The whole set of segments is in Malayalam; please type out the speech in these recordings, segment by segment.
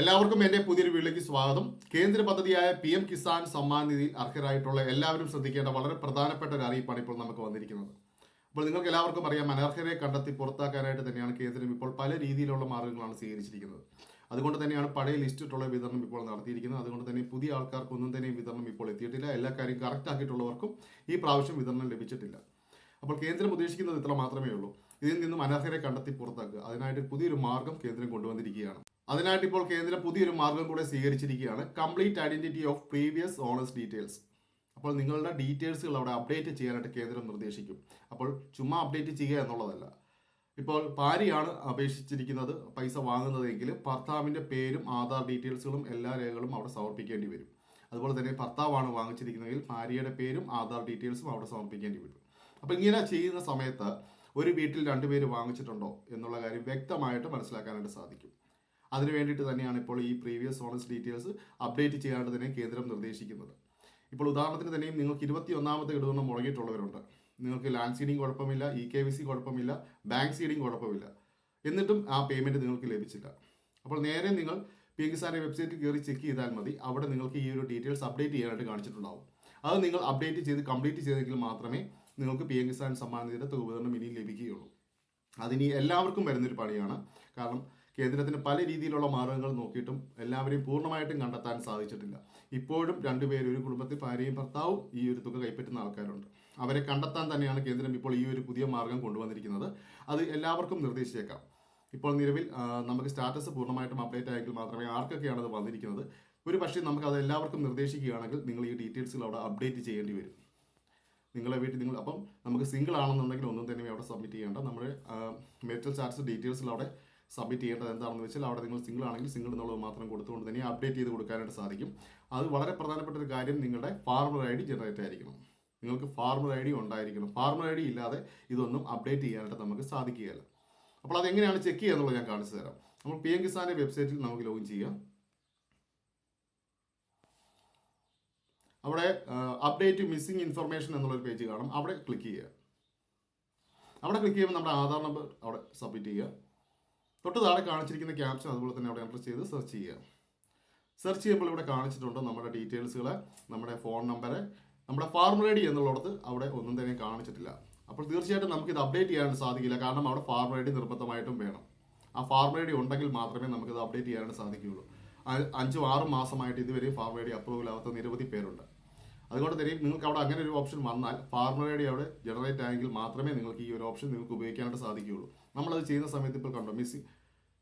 എല്ലാവർക്കും എന്റെ പുതിയൊരു വീട്ടിലേക്ക് സ്വാഗതം. കേന്ദ്ര പദ്ധതിയായ പി എം കിസാൻ സമ്മാൻ നിധിയിൽ അർഹരായിട്ടുള്ള എല്ലാവരും ശ്രദ്ധിക്കേണ്ട വളരെ പ്രധാനപ്പെട്ട ഒരു അറിയിപ്പാണ് ഇപ്പോൾ നമുക്ക് വന്നിരിക്കുന്നത്. അപ്പോൾ നിങ്ങൾക്ക് എല്ലാവർക്കും അറിയാം അനർഹരെ കണ്ടെത്തി പുറത്താക്കാനായിട്ട് തന്നെയാണ് കേന്ദ്രം ഇപ്പോൾ പല രീതിയിലുള്ള മാർഗങ്ങളാണ് സ്വീകരിച്ചിരിക്കുന്നത്. അതുകൊണ്ട് തന്നെയാണ് പഴയ ലിസ്റ്റിട്ടുള്ള വിതരണം ഇപ്പോൾ നടത്തിയിരിക്കുന്നത്. അതുകൊണ്ട് തന്നെ പുതിയ ആൾക്കാർക്കൊന്നും തന്നെ വിതരണം ഇപ്പോൾ എത്തിയിട്ടില്ല. എല്ലാ കാര്യം കറക്റ്റ് ആക്കിയിട്ടുള്ളവർക്കും ഈ പ്രാവശ്യം വിതരണം ലഭിച്ചിട്ടില്ല. അപ്പോൾ കേന്ദ്രം ഉദ്ദേശിക്കുന്നത് ഇത്ര മാത്രമേ ഉള്ളൂ. ഇതിൽ നിന്നും അനർഹരെ കണ്ടെത്തി പുറത്താക്കുക. അതിനായിട്ട് പുതിയൊരു മാർഗം കേന്ദ്രം കൊണ്ടുവന്നിരിക്കുകയാണ്. അതിനായിട്ട് ഇപ്പോൾ കേന്ദ്രം പുതിയൊരു മാർഗം കൂടെ സ്വീകരിച്ചിരിക്കുകയാണ്. Complete identity of previous owners details അപ്പോൾ നിങ്ങളുടെ ഡീറ്റെയിൽസുകൾ അവിടെ അപ്ഡേറ്റ് ചെയ്യാനായിട്ട് കേന്ദ്രം നിർദ്ദേശിക്കും. അപ്പോൾ ചുമ്മാ അപ്ഡേറ്റ് ചെയ്യുക എന്നുള്ളതല്ല. ഇപ്പോൾ ഭാര്യയാണ് അപേക്ഷിച്ചിരിക്കുന്നത് പൈസ വാങ്ങുന്നതെങ്കിൽ ഭർത്താവിന്റെ പേരും ആധാർ ഡീറ്റെയിൽസുകളും എല്ലാ രേഖകളും അവിടെ സമർപ്പിക്കേണ്ടി വരും. അതുപോലെ തന്നെ ഭർത്താവാണ് വാങ്ങിച്ചിരിക്കുന്നതെങ്കിൽ ഭാര്യയുടെ പേരും ആധാർ ഡീറ്റെയിൽസും അവിടെ സമർപ്പിക്കേണ്ടി വരും. അപ്പോൾ ഇങ്ങനെ ചെയ്യുന്ന സമയത്ത് ഒരു വീട്ടിൽ രണ്ടുപേര് വാങ്ങിച്ചിട്ടുണ്ടോ എന്നുള്ള കാര്യം വ്യക്തമായിട്ട് മനസ്സിലാക്കാനായിട്ട് സാധിക്കും. അതിന് വേണ്ടിയിട്ട് തന്നെയാണ് ഇപ്പോൾ ഈ പ്രീവിയസ് ഓണസ് ഡീറ്റെയിൽസ് അപ്ഡേറ്റ് ചെയ്യാനായിട്ട് തന്നെ കേന്ദ്രം നിർദ്ദേശിക്കുന്നത്. ഇപ്പോൾ ഉദാഹരണത്തിന് തന്നെയും നിങ്ങൾക്ക് ഇരുപത്തി ഒന്നാമത്തെ ഇടതുകൊണ്ട് മുടങ്ങിയിട്ടുള്ളവരുണ്ട്. നിങ്ങൾക്ക് ലാൻഡ് സീഡിങ് കുഴപ്പമില്ല ഇ കെ വി സി കുഴപ്പമില്ല ബാങ്ക് സീഡിങ് കുഴപ്പമില്ല. എന്നിട്ടും ആ പേയ്മെന്റ് നിങ്ങൾക്ക് ലഭിച്ചില്ല. അപ്പോൾ നേരെ നിങ്ങൾ പി എം കിസാന്റെ വെബ്സൈറ്റിൽ കയറി ചെക്ക് ചെയ്താൽ മതി. അവിടെ നിങ്ങൾക്ക് ഈ ഒരു ഡീറ്റെയിൽസ് അപ്ഡേറ്റ് ചെയ്യാനായിട്ട് കാണിച്ചിട്ടുണ്ടാവും. അത് നിങ്ങൾ അപ്ഡേറ്റ് ചെയ്ത് കംപ്ലീറ്റ് ചെയ്തെങ്കിൽ മാത്രമേ നിങ്ങൾക്ക് പി എം കിസാൻ സമ്മാനത്തിന്റെ തുക വിതരണം ഇനി ലഭിക്കുകയുള്ളൂ. അതിനി എല്ലാവർക്കും വരുന്നൊരു പണിയാണ്. കാരണം കേന്ദ്രത്തിന് പല രീതിയിലുള്ള മാർഗങ്ങൾ നോക്കിയിട്ടും എല്ലാവരെയും പൂർണമായിട്ടും കണ്ടെത്താൻ സാധിച്ചിട്ടില്ല. ഇപ്പോഴും രണ്ടുപേരും ഒരു കുടുംബത്തിൽ ഭാര്യയും ഭർത്താവും ഈ ഒരു തുക കൈപ്പറ്റുന്ന ആൾക്കാരുണ്ട്. അവരെ കണ്ടെത്താൻ തന്നെയാണ് കേന്ദ്രം ഇപ്പോൾ ഈ ഒരു പുതിയ മാർഗം കൊണ്ടുവന്നിരിക്കുന്നത്. അത് എല്ലാവർക്കും നിർദ്ദേശിച്ചേക്കാം. ഇപ്പോൾ നിലവിൽ നമുക്ക് സ്റ്റാറ്റസ് പൂർണമായിട്ടും അപ്ഡേറ്റ് ആയെങ്കിൽ മാത്രമേ ആർക്കൊക്കെയാണ് അത് വന്നിരിക്കുന്നത്. ഒരു പക്ഷേ നമുക്ക് അത് എല്ലാവർക്കും നിർദ്ദേശിക്കുകയാണെങ്കിൽ നിങ്ങൾ ഈ ഡീറ്റെയിൽസുകൾ അവിടെ അപ്ഡേറ്റ് ചെയ്യേണ്ടി വരും. നിങ്ങളെ വീട്ടിൽ നിങ്ങൾ അപ്പം നമുക്ക് സിംഗിൾ ആണെന്നുണ്ടെങ്കിൽ ഒന്നും തന്നെ അവിടെ സബ്മിറ്റ് ചെയ്യേണ്ട. നമ്മുടെ മെറ്റൽ ചാർജ് ഡീറ്റെയിൽസിൽ അവിടെ സബ്മിറ്റ് ചെയ്യേണ്ടത് എന്താണെന്ന് വെച്ചാൽ അവിടെ നിങ്ങൾ സിംഗിൾ ആണെങ്കിൽ സിംഗിൾ എന്നുള്ളത് മാത്രം കൊടുത്തുകൊണ്ട് തന്നെ അപ്ഡേറ്റ് ചെയ്ത് കൊടുക്കാനായിട്ട് സാധിക്കും. അത് വളരെ പ്രധാനപ്പെട്ട ഒരു കാര്യം നിങ്ങളുടെ ഫാർമർ ഐ ഡി ജനറേറ്റ് ആയിരിക്കണം. നിങ്ങൾക്ക് ഫാർമർ ഐ ഡി ഉണ്ടായിരിക്കണം. ഫാർമർ ഐ ഡി ഇല്ലാതെ ഇതൊന്നും അപ്ഡേറ്റ് ചെയ്യാനായിട്ട് നമുക്ക് സാധിക്കുകയില്ല. അപ്പോൾ അതെങ്ങനെയാണ് ചെക്ക് ചെയ്യുക എന്നുള്ളത് ഞാൻ കാണിച്ചു തരാം. നമ്മൾ പി എം കിസാന്റെ വെബ്സൈറ്റിൽ നമുക്ക് ലോഗിൻ ചെയ്യാം അവിടെ അപ്ഡേറ്റ് മിസ്സിംഗ് ഇൻഫർമേഷൻ എന്നുള്ളൊരു പേജ് കാണും. അവിടെ ക്ലിക്ക് ചെയ്യുക. അവിടെ ക്ലിക്ക് ചെയ്യുമ്പോൾ നമ്മുടെ ആധാർ നമ്പർ അവിടെ സബ്മിറ്റ് ചെയ്യുക. തൊട്ട് താഴെ കാണിച്ചിരിക്കുന്ന ക്യാപ്ഷൻ അതുപോലെ തന്നെ അവിടെ എന്റർ ചെയ്ത് സെർച്ച് ചെയ്യുക. സെർച്ച് ചെയ്യുമ്പോൾ ഇവിടെ കാണിച്ചിട്ടുണ്ട് നമ്മുടെ ഡീറ്റെയിൽസുകൾ നമ്മുടെ ഫോൺ നമ്പർ നമ്മുടെ ഫാർമർ ഐ ഡി എന്നുള്ളിടത്ത് അവിടെ ഒന്നും തന്നെ കാണിച്ചിട്ടില്ല. അപ്പോൾ തീർച്ചയായിട്ടും നമുക്കിത് അപ്ഡേറ്റ് ചെയ്യാൻ സാധിക്കില്ല. കാരണം അവിടെ ഫാർമർ ഐ ഡി നിർബന്ധമായിട്ടും വേണം. ആ ഫാർമർ ഐ ഡി ഉണ്ടെങ്കിൽ മാത്രമേ നമുക്കിത് അപ്ഡേറ്റ് ചെയ്യാൻ സാധിക്കുകയുള്ളൂ. അഞ്ചും ആറും മാസമായിട്ട് ഇതുവരെ ഫാർമർ ഐ ഡി അപ്രൂവൽ ആവാത്ത നിരവധി പേരുണ്ട്. അതുകൊണ്ട് തന്നെ നിങ്ങൾക്ക് അവിടെ അങ്ങനെ ഒരു ഓപ്ഷൻ വന്നാൽ ഫാർമർ ഐ ഡി അവിടെ ജനറേറ്റ് ആയെങ്കിൽ മാത്രമേ നിങ്ങൾക്ക് ഈ ഒരു ഓപ്ഷൻ നിങ്ങൾക്ക് ഉപയോഗിക്കാനായിട്ട് സാധിക്കുകയുള്ളൂ. നമ്മളത് ചെയ്യുന്ന സമയത്ത് ഇപ്പോൾ കണ്ടോ മിസ്സിംഗ്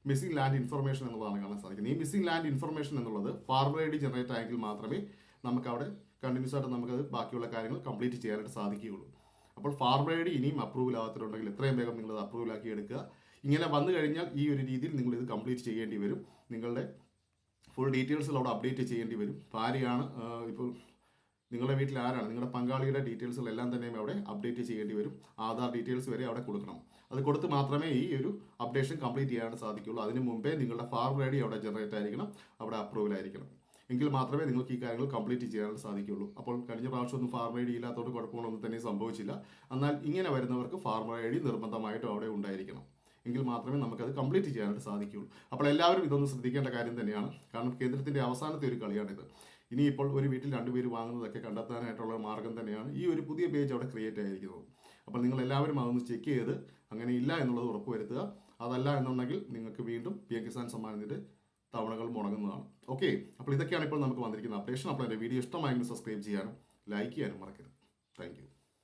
മിസ്സിംഗ് ലാൻഡ് ഇൻഫർമേഷൻ എന്നുള്ളതാണ് കാണാൻ സാധിക്കുന്നത്. ഈ മിസ്സിംഗ് ലാൻഡ് ഇൻഫർമേഷൻ എന്നുള്ളത് ഫാർമർ ഐ ഡി ജനറേറ്റ് ആയെങ്കിൽ മാത്രമേ നമുക്ക് അവിടെ കണ്ടിന്യൂസ് ആയിട്ട് നമുക്കത് ബാക്കിയുള്ള കാര്യങ്ങൾ കംപ്ലീറ്റ് ചെയ്യാനായിട്ട് സാധിക്കുകയുള്ളൂ. അപ്പോൾ ഫാർമർ ഐ ഡി ഇനിയും അപ്രൂവൽ ആവാത്തിട്ടുണ്ടെങ്കിൽ എത്രയും വേഗം നിങ്ങൾ അത് അപ്രൂവൽ ആക്കി എടുക്കുക. ഇങ്ങനെ വന്നു കഴിഞ്ഞാൽ ഈ ഒരു രീതിയിൽ നിങ്ങൾ ഇത് കംപ്ലീറ്റ് ചെയ്യേണ്ടി വരും. നിങ്ങളുടെ ഫുൾ ഡീറ്റെയിൽസിൽ അവിടെ അപ്ഡേറ്റ് ചെയ്യേണ്ടി വരും. ഭാര്യയാണ് ആ, ഇപ്പോൾ നിങ്ങളുടെ വീട്ടിൽ ആരാണ്? നിങ്ങളുടെ പങ്കാളിയുടെ ഡീറ്റെയിൽസുകളെല്ലാം തന്നെയും അവിടെ അപ്ഡേറ്റ് ചെയ്യേണ്ടി വരും. ആധാർ ഡീറ്റെയിൽസ് വരെ അവിടെ കൊടുക്കണം. അത് കൊടുത്ത് മാത്രമേ ഈ ഒരു അപ്ഡേഷൻ കംപ്ലീറ്റ് ചെയ്യാൻ സാധിക്കുള്ളൂ അതിന് മുമ്പേ നിങ്ങളുടെ ഫാർമർ ഐ അവിടെ ജനറേറ്റ് ആയിരിക്കണം. അവിടെ അപ്രൂവൽ ആയിരിക്കണം. എങ്കിൽ മാത്രമേ നിങ്ങൾക്ക് ഈ കാര്യങ്ങൾ കംപ്ലീറ്റ് ചെയ്യാൻ സാധിക്കുള്ളൂ അപ്പോൾ കഴിഞ്ഞ പ്രാവശ്യം ഒന്നും ഫാർമർ ഐ ഡി ഇല്ലാത്തതുകൊണ്ട് കുഴപ്പങ്ങളൊന്നും തന്നെ സംഭവിച്ചില്ല. എന്നാൽ ഇങ്ങനെ വരുന്നവർക്ക് ഫാർമർ ഐ ഡി നിർബന്ധമായിട്ടും അവിടെ ഉണ്ടായിരിക്കണം. എങ്കിൽ മാത്രമേ നമുക്കത് കംപ്ലീറ്റ് ചെയ്യാനായിട്ട് സാധിക്കുകയുള്ളൂ. അപ്പോൾ എല്ലാവരും ഇതൊന്നും ശ്രദ്ധിക്കേണ്ട കാര്യം തന്നെയാണ്. കാരണം കേന്ദ്രത്തിന്റെ അവസാനത്തെ ഒരു കളിയാണിത്. ഇനിയിപ്പോൾ ഒരു വീട്ടിൽ രണ്ടുപേര് വാങ്ങുന്നതൊക്കെ കണ്ടെത്താനായിട്ടുള്ള മാർഗം തന്നെയാണ് ഈ ഒരു പുതിയ പേജ് അവിടെ ക്രിയേറ്റ് ആയിരിക്കുന്നത്. അപ്പോൾ നിങ്ങൾ എല്ലാവരും അതൊന്ന് ചെക്ക് ചെയ്ത് അങ്ങനെ ഇല്ല എന്നുള്ളത് ഉറപ്പുവരുത്തുക. അതല്ല എന്നുണ്ടെങ്കിൽ നിങ്ങൾക്ക് വീണ്ടും പി എം കിസാൻ സമ്മാനത്തിന്റെ തവണകൾ മുടങ്ങുന്നതാണ്. ഓക്കെ അപ്പോൾ ഇതൊക്കെയാണ് ഇപ്പോൾ നമുക്ക് വന്നിരിക്കുന്ന അപ്ഡേഷൻ അപ്പോൾ എന്റെ വീഡിയോ ഇഷ്ടമായെങ്കിൽ സബ്സ്ക്രൈബ് ചെയ്യാനും ലൈക്ക് ചെയ്യാനും മറക്കരുത്. താങ്ക്